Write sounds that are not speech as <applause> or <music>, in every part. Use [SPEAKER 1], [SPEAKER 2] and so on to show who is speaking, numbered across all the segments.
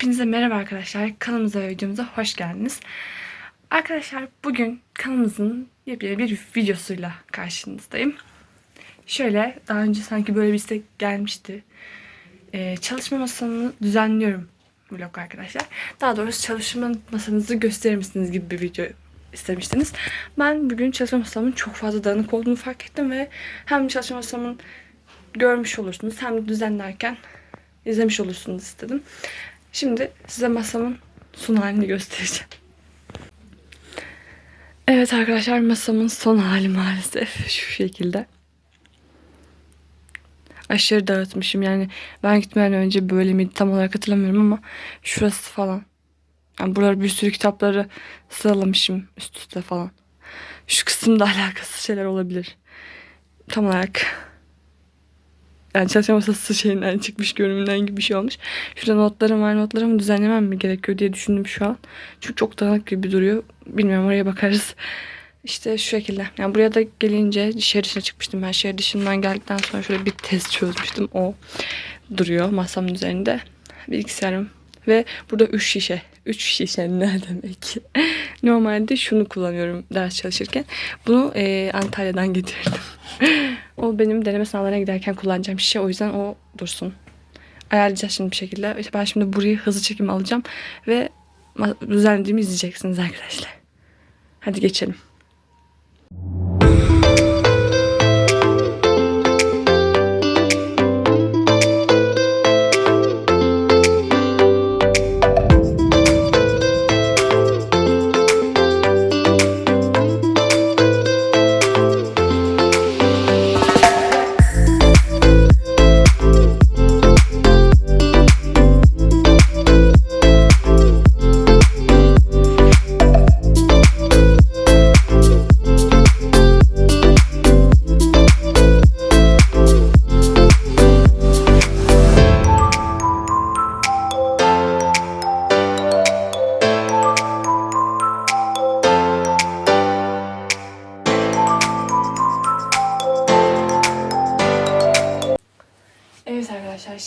[SPEAKER 1] Hepinize merhaba arkadaşlar. Kanalımıza ve videomuza hoş geldiniz. Arkadaşlar bugün kanalımızın yepyeni bir videosuyla karşınızdayım. Şöyle daha önce sanki böyle bir istek gelmişti. Ee, çalışma masamı düzenliyorum vlog arkadaşlar. Daha doğrusu çalışma masanızı gösterir misiniz gibi bir video istemiştiniz. Ben bugün çalışma masamın çok fazla dağınık olduğunu fark ettim ve hem çalışma masamın görmüş olursunuz hem düzenlerken izlemiş olursunuz istedim. Şimdi size masamın son halini göstereceğim. Evet arkadaşlar masamın son hali maalesef şu şekilde. Aşırı dağıtmışım yani ben gitmeden önce böyle miydi tam olarak hatırlamıyorum ama şurası falan. Yani buralara bir sürü kitapları sıralamışım üst üste falan. Şu kısımda <laughs> alakasız şeyler olabilir. Tam olarak yani çalışma masası şeyinden çıkmış görünümden gibi bir şey olmuş. Şurada notlarım var. Notlarımı düzenlemem mi gerekiyor diye düşündüm şu an. Çünkü çok dağınık gibi duruyor. Bilmiyorum oraya bakarız. İşte şu şekilde. Yani buraya da gelince şehir dışına çıkmıştım. Ben şehir dışından geldikten sonra şöyle bir test çözmüştüm. O duruyor masamın üzerinde. Bilgisayarım. Ve burada 3 şişe. 3 şişe ne demek? <laughs> Normalde şunu kullanıyorum ders çalışırken. Bunu e, Antalya'dan getirdim. <laughs> o benim deneme sınavlarına giderken kullanacağım şişe. O yüzden o dursun. Ayarlayacağız şimdi bir şekilde. İşte ben şimdi burayı hızlı çekim alacağım. Ve düzenlediğimi izleyeceksiniz arkadaşlar. Hadi geçelim.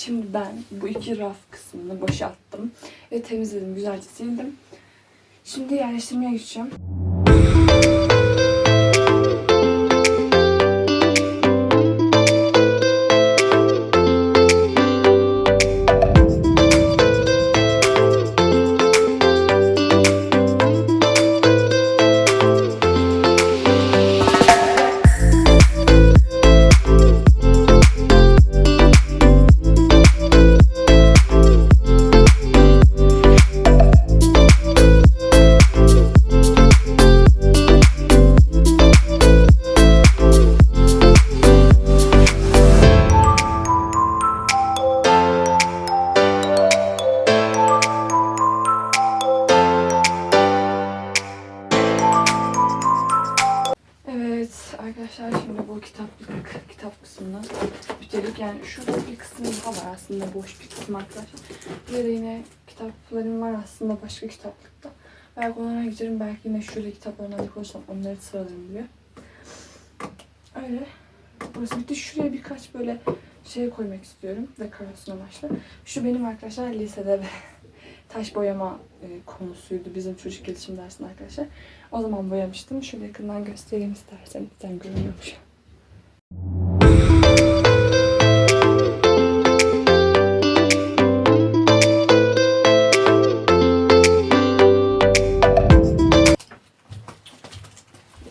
[SPEAKER 1] Şimdi ben bu iki raf kısmını boşalttım ve temizledim güzelce sildim. Şimdi yerleştirmeye geçeceğim. Arkadaşlar şimdi bu kitaplık kitap kısmını bitirdik. Yani şurada bir kısım daha var aslında boş bir kısım arkadaşlar. Burada yine kitaplarım var aslında başka kitaplıkta. Belki onlara giderim belki yine şöyle kitaplarına bir koysam onları sıralarım diye. Öyle. Burası bitti. Şuraya birkaç böyle şey koymak istiyorum. Dekorasyon amaçlı. Şu benim arkadaşlar lisede ve <laughs> taş boyama e, konusuydu bizim çocuk gelişim dersinde arkadaşlar. O zaman boyamıştım. Şöyle yakından göstereyim isterseniz. Sen görünüyormuş.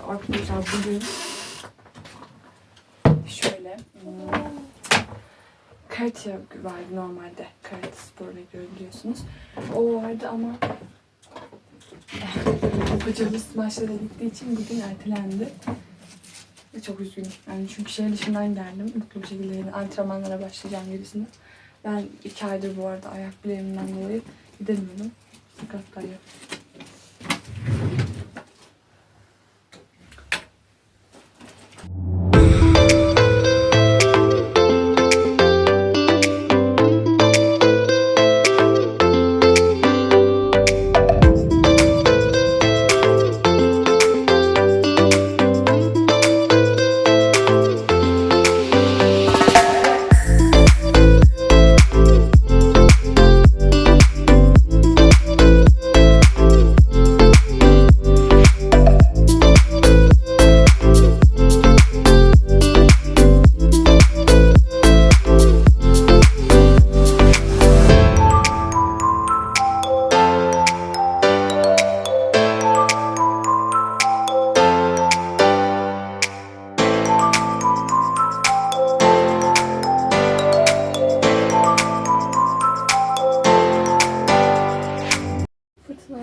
[SPEAKER 1] Arkadaşlar bugün şöyle hmm, karate vardı normalde. Karate sporuna gidiyorum biliyorsunuz. O vardı ama hocamız maçlara gittiği için bugün ertelendi. Çok üzgünüm. Yani çünkü şehir dışından geldim. Mutlu bir şekilde yine antrenmanlara başlayacağım gibisine. Ben iki aydır bu arada ayak bileğimden dolayı gidemiyordum.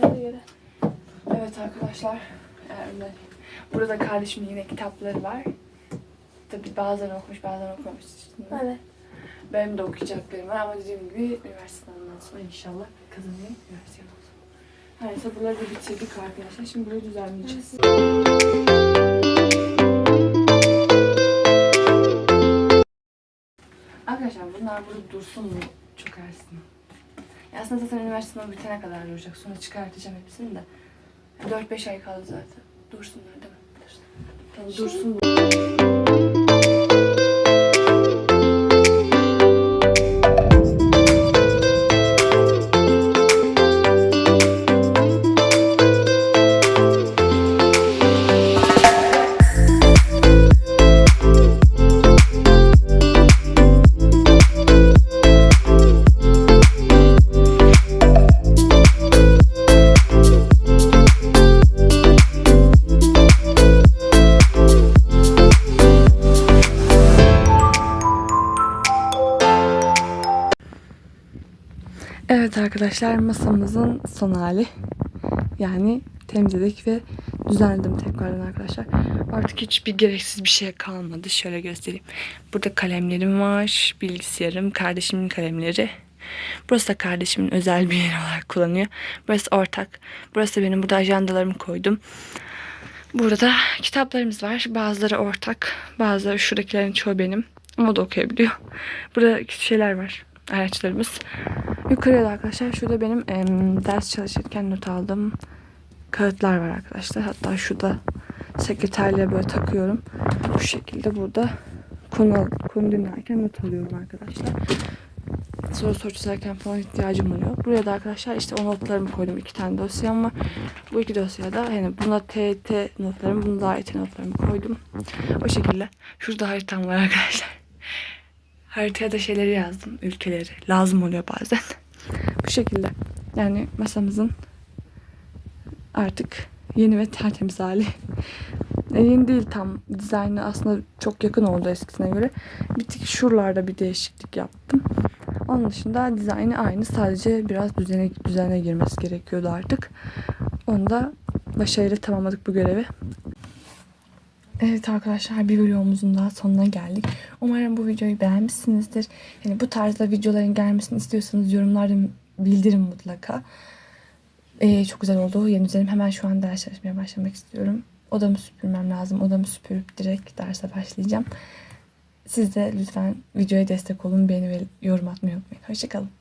[SPEAKER 1] Nerede? Evet arkadaşlar. Burada kardeşimin yine kitapları var. Tabii bazen okumuş, bazen okumamış.
[SPEAKER 2] Evet.
[SPEAKER 1] Benim de okuyacaklarım var ama dediğim gibi üniversiteden sonra inşallah kazanayım. Üniversiteden sonra. Her neyse buraları da bitirdik arkadaşlar. Şimdi burayı düzenleyeceğiz. arkadaşlar bunlar burada dursun mu? çok Çökersin. Ya aslında zaten üniversite sınavı bitene kadar duracak. Sonra çıkartacağım hepsini de. 4-5 ay kaldı zaten. Dursunlar değil mi? Dursun. Tamam, dursun. Evet arkadaşlar masamızın son hali. Yani temizledik ve düzenledim tekrardan arkadaşlar. Artık hiçbir gereksiz bir şey kalmadı. Şöyle göstereyim. Burada kalemlerim var. Bilgisayarım, kardeşimin kalemleri. Burası da kardeşimin özel bir yeri olarak kullanıyor. Burası ortak. Burası benim burada ajandalarımı koydum. Burada kitaplarımız var. Bazıları ortak. Bazıları şuradakilerin çoğu benim. Ama o da okuyabiliyor. Burada şeyler var. Araçlarımız. Yukarıya da arkadaşlar şurada benim em, ders çalışırken not aldığım kağıtlar var arkadaşlar. Hatta şurada sekreterliğe böyle takıyorum. Bu şekilde burada konu, konu dinlerken not alıyorum arkadaşlar. Soru soru çözerken falan ihtiyacım oluyor. Buraya da arkadaşlar işte o notlarımı koydum. iki tane dosyam var. Bu iki dosyada yani buna TET notlarımı, buna da AYT notlarımı koydum. O şekilde. Şurada haritam var arkadaşlar. Haritaya da şeyleri yazdım. Ülkeleri. Lazım oluyor bazen. <laughs> Bu şekilde. Yani masamızın artık yeni ve tertemiz hali. <laughs> E, yeni değil tam. Dizaynı aslında çok yakın oldu eskisine göre. Bir tık şuralarda bir değişiklik yaptım. Onun dışında dizaynı aynı. Sadece biraz düzene, düzene girmesi gerekiyordu artık. Onu da başarıyla tamamladık bu görevi. Evet arkadaşlar bir videomuzun daha sonuna geldik. Umarım bu videoyu beğenmişsinizdir. Yani bu tarzda videoların gelmesini istiyorsanız yorumlarda bildirin mutlaka. Ee, çok güzel oldu. Yeni düzenim hemen şu an ders çalışmaya başlamak istiyorum. Odamı süpürmem lazım. Odamı süpürüp direkt derse başlayacağım. Siz de lütfen videoya destek olun. Beğeni ve yorum atmayı unutmayın. Hoşçakalın.